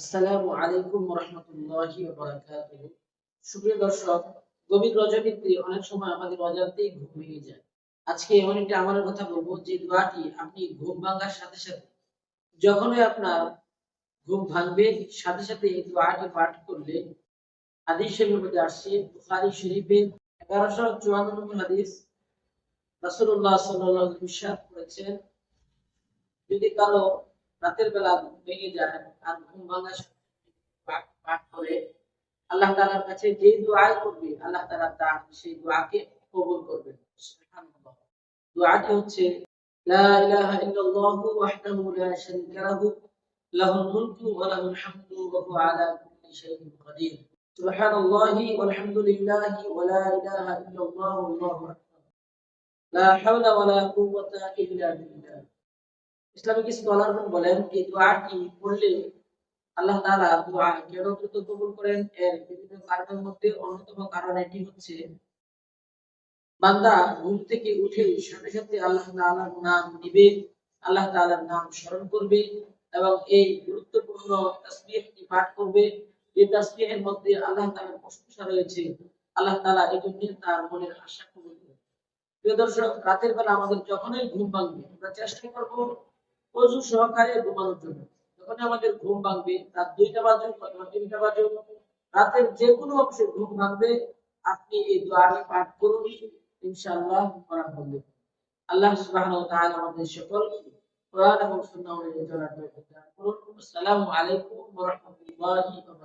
আসসালামু আলাইকুম রহমতুল্লাহি সুপ্রিয় দর্শক, গভীর রজনীতে অনেক সময় আমাদের অজান্তেই ঘুম ভেঙে যায়। আজকে এমন একটি আমলের কথা বলব, যে দোয়াটি আপনি ঘুম ভাঙার সাথে সাথে, যখনই আপনার ঘুম ভাঙবে, সাথে সাথে এই দোয়াটি পাঠ করলে হাদিস শরীফের মধ্যে আসছে, বুখারী শরীফের এগারোশো চুয়ান্ন নম্বর হাদিস। রাসূলুল্লাহ সাল্লাল্লাহু আলাইহি করেছেন যদি কারও রাতের বেলা ঘুম ভেঙে যায় আর ঘুম সাথে পাঠ করে। আল্লাহ তাআলার কাছে যে দোয়া করবে, আল্লাহ তাআলা তার সেই দোয়াকে কবুল করবেন। দোয়াটি হচ্ছে, লা ইলাহা ইল্লাল্লাহু ওয়াহদাহু লা শারীকা লাহু, লাহুল মুলকু ওয়া লাহুল হামদু ওয়া হুয়া আলা কুল্লি শাইইন কাদির। সুবহানাল্লাহি ওয়ালহামদুলিল্লাহি ওয়া লা ইলাহা ইল্লাল্লাহু আল্লাহু আকবার। লা হাওলা ওয়া লা কুওয়াতা ইল্লা বিল্লাহ। ইসলামিক স্কলারগণ বলেন এই দোয়াটি পড়লে আল্লাহ তাআলা দোয়া কেন দ্রুত কবুল করেন? এর বিভিন্ন কারণের মধ্যে অন্যতম কারণ এটি হচ্ছে বান্দা ঘুম থেকে উঠে সাথে সাথে আল্লাহ তাআলার নাম নিবে, আল্লাহ তাআলার নাম স্মরণ করবে এবং এই গুরুত্বপূর্ণ তাসবিহটি পাঠ করবে। যে তাসবিহের মধ্যে আল্লাহ তাআলার প্রশংসা রয়েছে। আল্লাহ তাআলা এই জন্য তার মনের আশা কবুল প্রিয় দর্শক, রাতের বেলা আমাদের যখনই ঘুম ভাঙবে, আমরা চেষ্টা করব অজু সহকারে ঘুমানোর জন্য। যখন আমাদের ঘুম ভাঙবে, রাত দুইটা বাজে, অথবা তিনটা বাজে, রাতের যে কোনো অংশে ঘুম ভাঙবে, আপনি এই দোয়াটি পাঠ করুন, ইনশাআল্লাহ করা হবে। আল্লাহ সুবহানাহু তাআলা আমাদের সকল কোরআন এবং দান করুন। আসসালামু আলাইকুম ওয়া রাহমাতুল্লাহি ওয়া